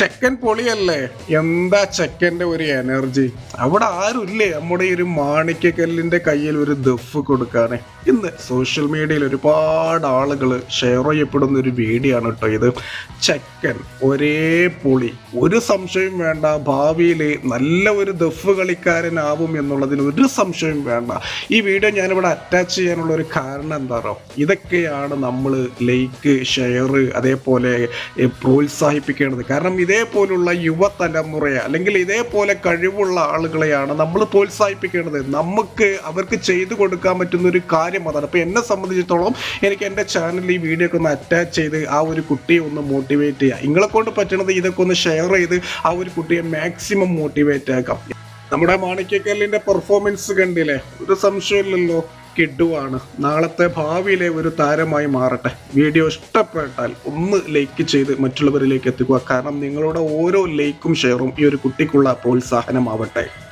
ചെക്കൻ പൊളിയല്ലേ? എന്താ ചെക്കന്റെ ഒരു എനർജി? അവിടെ ആരുമില്ലേ? നമ്മുടെ ഈ ഒരു മാണിക്കക്കല്ലിന്റെ കയ്യിൽ ഒരു ദഫ് കൊടുക്കാനേ. ഇന്ന് സോഷ്യൽ മീഡിയയിൽ ഒരുപാട് ആളുകൾ ഷെയർ ചെയ്യപ്പെടുന്ന ഒരു വീഡിയോ ആണ് കേട്ടോ ഇത്. ചെക്കൻ ഒരേ പൊളി. ഒരു സംശയം വേണ്ട. ഭാവിയിൽ നല്ല ഒരു ദഫ് കളിക്കാരനാവും എന്നുള്ളതിന് ഒരു സംശയം വേണ്ട. ഈ വീഡിയോ ഞാനിവിടെ അറ്റാച്ച് ചെയ്യാനുള്ള ഒരു കാരണം എന്താ പറയുക ഇതൊക്കെയാണ് നമ്മൾ ലൈക്ക് ഷെയർ അതേപോലെ പ്രോത്സാഹിപ്പിക്കേണ്ടത്. കാരണം ഇതേപോലുള്ള യുവതലമുറയെ അല്ലെങ്കിൽ ഇതേപോലെ കഴിവുള്ള ആളുകളെയാണ് നമ്മൾ പ്രോത്സാഹിപ്പിക്കേണ്ടത്. നമുക്ക് അവർക്ക് ചെയ്തു കൊടുക്കാൻ പറ്റുന്ന ഒരു കാര്യം അതാണ്. അപ്പോൾ എന്നെ സംബന്ധിച്ചിടത്തോളം എനിക്ക് എന്റെ ചാനലിൽ ഈ വീഡിയോ ഒക്കെ ഒന്ന് അറ്റാച്ച് ചെയ്ത് ആ ഒരു കുട്ടിയെ ഒന്ന് മോട്ടിവേറ്റ് ചെയ്യുക. നിങ്ങളെ കൊണ്ട് പറ്റണത് ഇതൊക്കെ ഒന്ന് ഷെയർ ചെയ്ത് ആ ഒരു കുട്ടിയെ മാക്സിമം മോട്ടിവേറ്റ് ആക്കാം. നമ്മുടെ മാണിക്യക്കല്ലിന്റെ പെർഫോമൻസ് കണ്ടില്ലേ? ഒരു സംശയമില്ലല്ലോ. കിഡുവാണ്. നാളത്തെ ഭാവിയിലെ ഒരു താരമായി മാറട്ടെ. വീഡിയോ ഇഷ്ടപ്പെട്ടാൽ ഒന്ന് ലൈക്ക് ചെയ്ത് മറ്റുള്ളവരിലേക്ക് എത്തിക്കുക. കാരണം നിങ്ങളുടെ ഓരോ ലൈക്കും ഷെയറും ഈ ഒരു കുട്ടിക്കുള്ള പ്രോത്സാഹനമാവട്ടെ.